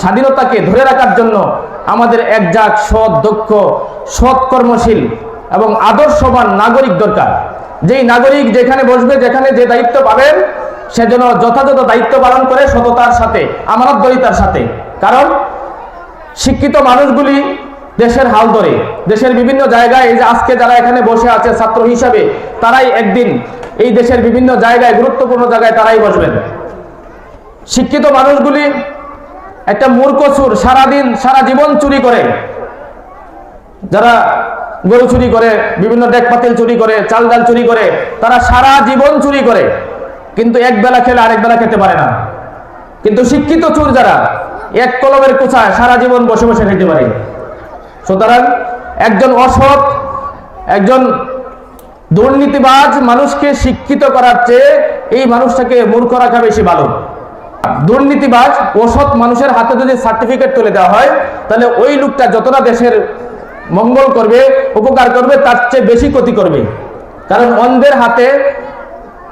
স্বাধীনতাকে ধরে রাখার জন্য আমাদের একজাক, সৎ, দক্ষ, সৎ কর্মশীল এবং আদর্শবান নাগরিক দরকার। যেই নাগরিক যেখানে বসবে, যেখানে যে দায়িত্ব পাবেন, সে যেন যথাযথ দায়িত্ব পালন করে সততার সাথে, আমানতদরিতার সাথে। কারণ শিক্ষিত মানুষগুলি দেশের হাল ধরে, দেশের বিভিন্ন জায়গায় এই যে আজকে যারা এখানে বসে আছে ছাত্র হিসাবে, তারাই একদিন এই দেশের বিভিন্ন জায়গায়, গুরুত্বপূর্ণ জায়গায় তারাই বসবেন। শিক্ষিত মানুষগুলি একটা মূর্খ চুর সারাদিন, সারা জীবন চুরি করে। যারা গরু চুরি করে, বিভিন্ন ডেক পাতিল চুরি করে, চাল ডাল চুরি করে, তারা সারা জীবন চুরি করে। কিন্তু এক বেলা খেলে আরেক বেলা খেতে পারে না। কিন্তু শিক্ষিত চুর যারা, এক কলমের কোচায় সারা জীবন বসে বসে খেতে পারে। সুতরাং একজন অসৎ, একজন দুর্নীতিবাজ মানুষকে শিক্ষিত করার চেয়ে এই মানুষটাকে মূর্খ রাখা বেশি ভালো। দুর্নীতিবাজ অসৎ মানুষের হাতে যদি সার্টিফিকেট তুলে দেওয়া হয়, তাহলে ওই লোকটা যতটা দেশের মঙ্গল করবে, উপকার করবে, তার চেয়ে বেশি ক্ষতি করবে। কারণ অন্ধের হাতে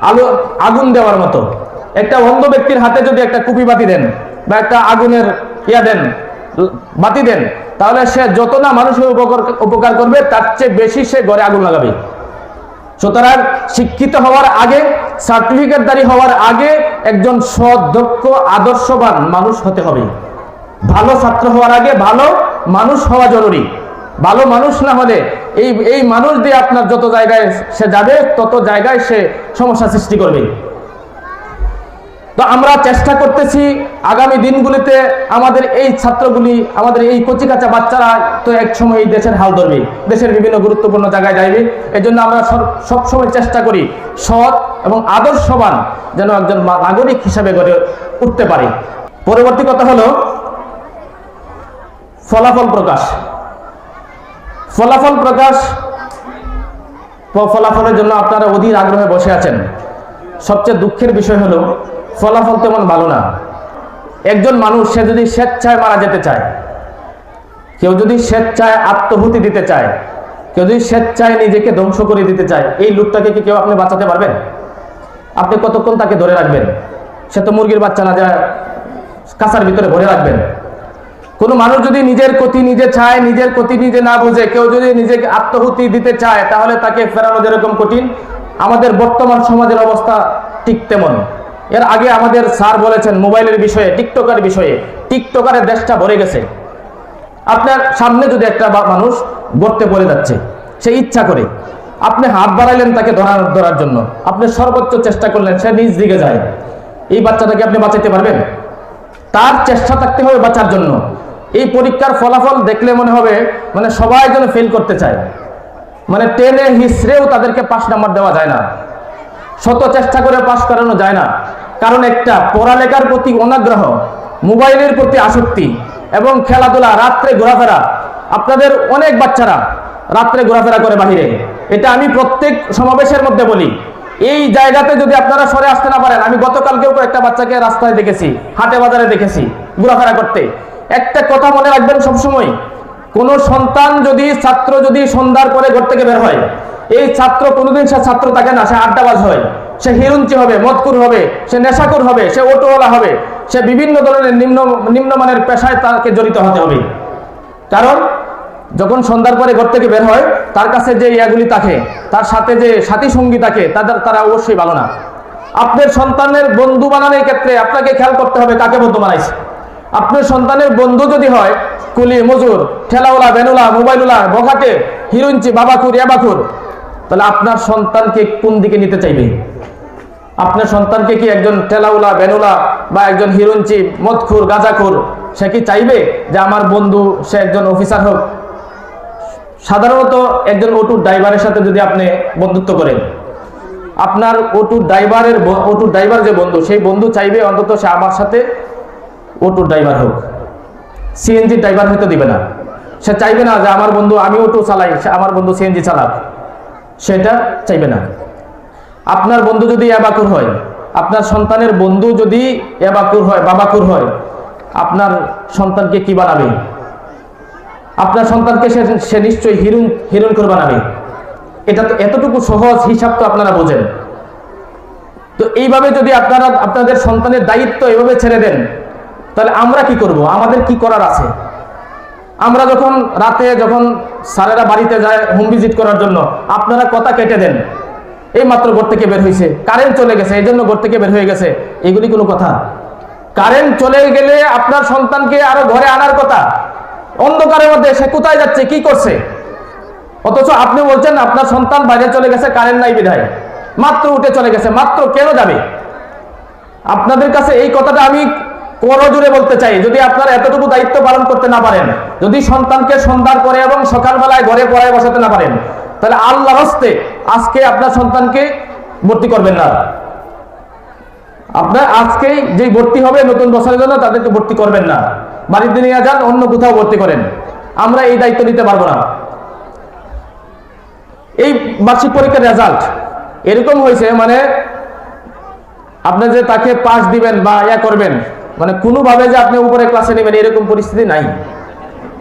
আলো, আগুন দেওয়ার মতো। একটা অন্ধ ব্যক্তির হাতে যদি একটা কুপি বাতি দেন বা একটা আগুনের ইয়া দেন, বাতি দেন, তাহলে সে যত না মানুষের উপকার উপকার করবে, তার চেয়ে বেশি সে ঘরে আগুন লাগাবে। সুতরাং শিক্ষিত হওয়ার আগে সার্টিফিকেটদারি হওয়ার আগে একজন সৎ দক্ষ আদর্শবান মানুষ হতে হবে। ভালো ছাত্র হওয়ার আগে ভালো মানুষ হওয়া জরুরি। ভালো মানুষ না হলে এই এই মানুষ দিয়ে আপনার যত জায়গায় সে যাবে, তত জায়গায় সে সমস্যা সৃষ্টি করবে। তো আমরা চেষ্টা করতেছি আগামী দিনগুলিতে আমাদের এই ছাত্রগুলি, আমাদের এই কচিকাচা বাচ্চারা তো এক সময় এই দেশের হাল ধরবে, দেশের বিভিন্ন গুরুত্বপূর্ণ জায়গায় যাইবে। এই জন্য আমরা সব- সবসময় চেষ্টা করি সৎ এবং আদর্শবান যেন একজন নাগরিক হিসাবে গড়ে উঠতে পারে। পরবর্তী কথা হলো ফলাফল প্রকাশ। ফলাফল প্রকাশ ফলাফলের জন্য আপনারা অধীর আগ্রহে বসে আছেন। সবচেয়ে দুঃখের বিষয় হলো ফলাফল তেমন ভালো না। একজন মানুষ, সে যদি স্বেচ্ছায় মারা যেতে চায়, কেউ যদি স্বেচ্ছায় আত্মহুতি দিতে চায়, কেউ যদি স্বেচ্ছায় নিজেকে ধ্বংস করে দিতে চায়, এই লোকটাকে কি কেউ আপনি বাঁচাতে পারবেন? আপনি কতক্ষণ তাকে ধরে রাখবেন? সে তো মুরগির বাচ্চা না, যা কাঁচার ভিতরে ভরে রাখবেন। কোনো মানুষ যদি নিজের ক্ষতি নিজে চায়, নিজের ক্ষতি নিজে না বুঝে, কেউ যদি নিজেকে আত্মহুতি দিতে চায়, তাহলে তাকে ফেরানো যেরকম কঠিন, আমাদের বর্তমান সমাজের অবস্থা ঠিক তেমন। এর আগে আমাদের স্যার বলেছেন মোবাইলের বিষয়ে, টিকটকার বিষয়ে। টিকটকারের দেশটা ভরে গেছে। আপনার সামনে যদি একটা মানুষ গড়তে পড়ে যাচ্ছে, সে ইচ্ছা করে, আপনি হাত বাড়াইলেন তাকে ধরার ধরার জন্য। আপনি সর্বোচ্চ চেষ্টা করলেন, সে নিজ দিকে যায়। এই বাচ্চাটাকে আপনি বাঁচাতে পারবেন? তার চেষ্টা থাকতে হবে বাঁচার জন্য। এই পরীক্ষার ফলাফল দেখলে মনে হবে মানে সবাই যেন ফেল করতে চায়। মানে টেনে হিসড়েও তাদেরকে পাশ নাম্বার দেওয়া যায় না। শত চেষ্টা করে পাশ করানো যায় না। কারণ একটা পড়ালেখার প্রতি অনাগ্রহ, মোবাইলের প্রতি আসক্তি এবং খেলাধুলা, রাত্রে ঘোরাফেরা, আপনাদের অনেক বাচ্চারা রাত্রে ঘোরাফেরা করে বাহিরে। এটা আমি প্রত্যেক সমাবেশের মধ্যে বলি। এই জায়গাতে যদি আপনারা সরে আসতে না পারেন, আমি গতকালকেও একটা বাচ্চাকে রাস্তায় দেখেছি, হাটে বাজারে দেখেছি ঘোরাফেরা করতে। একটা কথা মনে রাখবেন সবসময়, কোন সন্তান যদি, ছাত্র যদি সন্ধ্যার পরে ঘর থেকে বের হয়, এই ছাত্র কোনোদিন সে ছাত্র থাকে না, সে আড্ডাবাজ হয়। সে হিরুঞ্চি হবে, মদকুর হবে, সে নেশাকুর হবে, সে অটোওয়ালা হবে, সে বিভিন্ন ধরনের নিম্ন, নিম্নমানের পেশায় তাকে জড়িত হতে হবে। কারণ যখন সন্ধ্যার পরে ঘর থেকে বের হয়, তার কাছে যে ইয়াগুলি থাকে, তার সাথে যে সাথী সঙ্গী থাকে, তাদের, তারা অবশ্যই ভালো না। আপনার সন্তানের বন্ধু বানানোর ক্ষেত্রে আপনাকে খেয়াল করতে হবে কাকে বন্ধু বানাইছে। আপনার সন্তানের বন্ধু যদি হয়, কুলি, মজুর ঠেলাওলা বেনুলা মোবাইলুলা বখাটে হিরুঞ্চি বাবাকুর ইয়াবাকুর তাহলে আপনার সন্তানকে কোন দিকে নিতে চাইবে? আপনার সন্তানকে কি একজন টেলাউলা বেনুলা বা একজন হিরুঞ্চি মদখুর, গাঁজাখুর, সে কি চাইবে যে আমার বন্ধু সে একজন অফিসার হোক? সাধারণত একজন অটুর ড্রাইভারের সাথে যদি আপনি বন্ধুত্ব করেন, আপনার অটুর ড্রাইভারের অটুর ড্রাইভার যে বন্ধু, সেই বন্ধু চাইবে অন্তত সে আমার সাথে অটুর ড্রাইভার হোক। সিএনজি ড্রাইভার হয়তো দিবে না। সে চাইবে না যে আমার বন্ধু আমি অটো চালাই, সে আমার বন্ধু সিএনজি চালাক। সেটা চাইবে না। আপনার বন্ধু যদি অ্যাবাকুর হয়, আপনার সন্তানের বন্ধু যদি অ্যাবাকুর হয়, বাবাকুর হয়, আপনার সন্তানকে কি বানাবে? আপনার সন্তানকে সে সে নিশ্চয়ই হিরুন, হিরুনখোর বানাবে। এটা তো এতটুকু সহজ হিসাব তো আপনারা বোঝেন। তো এইভাবে যদি আপনারা, আপনাদের সন্তানের দায়িত্ব এভাবে ছেড়ে দেন, তাহলে আমরা কি করব? আমাদের কি করার আছে? আমরা যখন রাতে যখন স্যারেরা বাড়িতে যায় হোম ভিজিট করার জন্য, আপনারা কথা কেটে দেন। এই মাত্র ঘর থেকে বের হয়েছে কারেন্ট চলে গেছে এই জন্য ঘর থেকে বের হয়ে গেছে। এগুলি কোনো কথা। কারেন্ট চলে গেলে আপনার সন্তানকে আরও ঘরে আনার কথা। অন্ধকারের মধ্যে সে কোথায় যাচ্ছে, কি করছে? অথচ আপনি বলছেন, আপনার সন্তান বাইরে চলে গেছে, কারেন্ট নাই বিধায়। মাত্র উঠে চলে গেছে, মাত্র কেন যাবে? আপনাদের কাছে এই কথাটা আমি করজোরে বলতে চাই। যদি আপনারা এতটুকু দায়িত্ব পালন করতে না পারেন, যদি সন্তানকে সন্ধান করে এবং সকালবেলায় ঘরে পড়ায় বসাতে না পারেন তাহলে আল্লাহ হস্তে আজকে আপনার সন্তানকে ভর্তি করবেন না। আপনার আজকেই যে ভর্তি হবে নতুন বছরের জন্য তাদেরকে ভর্তি করবেন না। বাড়িতে নিয়ে যান, অন্য কোথাও ভর্তি করেন। আমরা এই দায়িত্ব নিতে পারব না। এই বার্ষিক পরীক্ষার রেজাল্ট এরকম হয়েছে মানে আপনি যে তাকে পাস দিবেন বা ইয়া করবেন মানে কোনোভাবে যে আপনি উপরে ক্লাসে নেবেন, এরকম পরিস্থিতি নাই।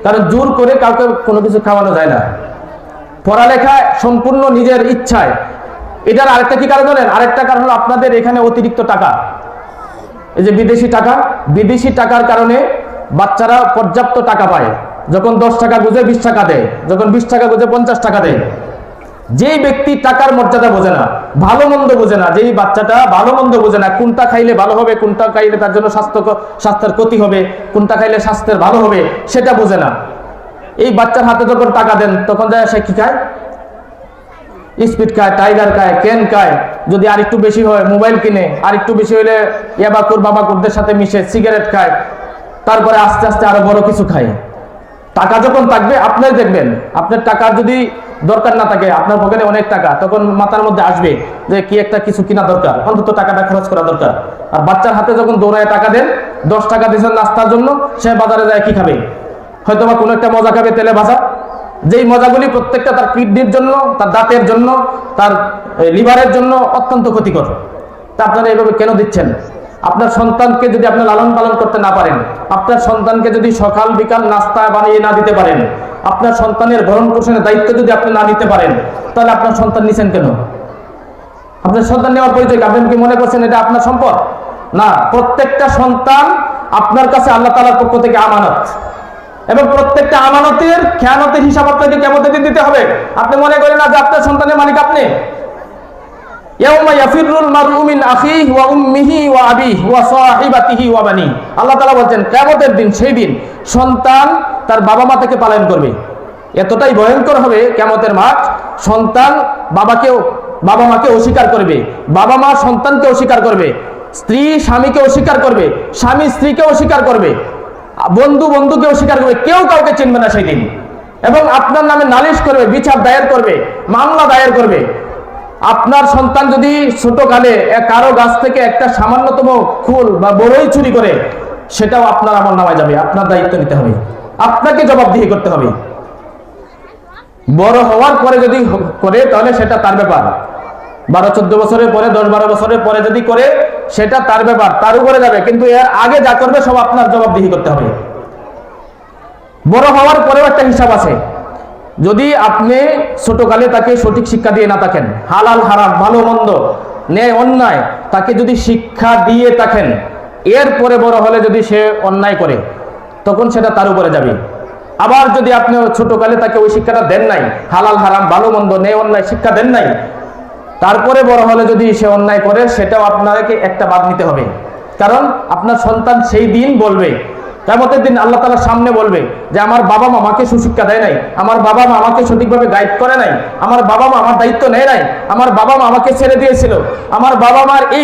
কারণ জোর করে কাউকে কোনো কিছু খাওয়ানো যায় না। পড়ালেখা সম্পূর্ণ নিজের ইচ্ছায়। এটার আরেকটা কি কারণ জানেন? আরেকটা কারণ হলো আপনাদের এখানে অতিরিক্ত টাকা। এই যে বিদেশি টাকা, বিদেশি টাকার কারণে বাচ্চারা পর্যাপ্ত টাকা পায়। যখন দশ টাকা গুজে বিশ টাকা দেয়, যখন বিশ টাকা গুজে পঞ্চাশ টাকা দেয়। যেই ব্যক্তি টাকার মর্যাদা বোঝে না, ভালো মন্দ বোঝে না, যেই বাচ্চাটা ভালো মন্দ বোঝে না, কোনটা খাইলে ভালো হবে, কোনটা খাইলে তার জন্য স্বাস্থ্য স্বাস্থ্যের ক্ষতি হবে, কোনটা খাইলে স্বাস্থ্যের ভালো হবে, সেটা বোঝে না। এই বাচ্চার হাতে যখন টাকা দেন, তখন যায় সে কি খায়? স্পিড খায় টাইগার খায় কেন খায়। যদি আর একটু বেশি হয় মোবাইল কিনে। আর একটু বেশি হলে ইয়াবাকুর, বাবাকুরদের সাথে মিশে সিগারেট খায়। তারপরে আস্তে আস্তে আরও বড় কিছু খায়। টাকা যখন থাকবে, আপনার দেখবেন, আপনার টাকার যদি দরকার না থাকে, আপনার পকেটে অনেক টাকা, তখন মাথার মধ্যে আসবে যে কি একটা কিছু কিনা দরকার, অন্তত টাকাটা খরচ করা দরকার। আর বাচ্চার হাতে যখন দৌড়ায় টাকা দেন, দশ টাকা দিয়েছেন নাস্তার জন্য, সে বাজারে যায় কি খাবে? হয়তো বা কোনো একটা মজা খাবে তেলে ভাজা। যেই মজাগুলি প্রত্যেকটা তার কিডনির জন্য, তার দাঁতের জন্য, তার লিভারের জন্য অত্যন্ত ক্ষতিকর। তা আপনারা এভাবে কেন দিচ্ছেন? আপনার সন্তানকে যদি আপনি লালন পালন করতে না পারেন, আপনার সন্তানকে যদি সকাল বিকাল নাস্তা বানিয়ে না দিতে পারেন, আপনার সন্তানের ভরণ পোষণের দায়িত্ব যদি আপনি না নিতে পারেন, তাহলে আপনার সন্তান নিছেন কেন? আপনার সন্তান নেওয়ার পরিচয় আপনি কি মনে করছেন এটা আপনার সম্পদ? না, প্রত্যেকটা সন্তান আপনার কাছে আল্লাহ তালার পক্ষ থেকে আমানত। এবং প্রত্যেকটা আমানতের খেয়ানতের হিসাব আপনাকে কেমন দিতে হবে। আপনি মনে করেন না যে আপনার সন্তানের মালিক আপনি? আল্লাহ বলেন কিয়ামতের দিন সেই দিন সন্তান তার বাবা মা পালন করবে। এতটাই ভয়ঙ্কর হবে সন্তান বাবাকেও, বাবা মাকে অস্বীকার করবে। বাবা মা সন্তানকে অস্বীকার করবে। স্ত্রী স্বামীকে অস্বীকার করবে। স্বামী স্ত্রীকে অস্বীকার করবে। বন্ধু বন্ধুকে অস্বীকার করবে, কেউ কাউকে চিনবে না সেই দিন। এবং আপনার নামে নালিশ করবে, বিচার দায়ের করবে, মামলা দায়ের করবে। আপনার সন্তান যদি ছোটকালে কারও গাছ থেকে একটা সামান্যতম ফুল বা বড়ই চুরি করে, সেটাও আপনার আমার নামায় যাবে, আপনার দায়িত্ব নিতে হবে। আপনাকে জবাবদিহি করতে হবে। বড় হওয়ার পরে যদি করে, তাহলে সেটা তার ব্যাপার। বারো চোদ্দ বছরের পরে, দশ বারো বছরের পরে যদি করে সেটা তার ব্যাপার, তার উপরে যাবে। কিন্তু এর আগে যা করবে, সব আপনার জবাবদিহি করতে হবে। বড় হওয়ার পরেও একটা হিসাব আছে। যদি আপনি ছোটকালে তাকে সঠিক শিক্ষা দিয়ে না থাকেন, হালাল, হারাম, ভালো, মন্দ, ন্যায়, অন্যায়, তাকে যদি শিক্ষা দিয়ে থাকেন এরপরে বড় হলে যদি সে অন্যায় করে, তখন সেটা তার উপরে যাবে। আবার যদি আপনি ছোটকালে তাকে ওই শিক্ষাটা দেন নাই, হালাল, হারাম, ভালো, মন্দ, ন্যায়, অন্যায় শিক্ষা দেন নাই তারপরে বড় হলে যদি সে অন্যায় করে, সেটাও আপনাকে একটা বাদ নিতে হবে। কারণ আপনার সন্তান সেই দিন বলবে কেমতের দিন আল্লাহ তালার সামনে বলবে যে, আমার বাবা মা আমাকে সুশিক্ষা দেয় নাই, আমার বাবা মা আমাকে সঠিকভাবে গাইড করে নাই, আমার বাবা মা আমার দায়িত্ব নেয় নাই, আমার বাবা মা আমাকে ছেড়ে দিয়েছিল, আমার বাবা মার এই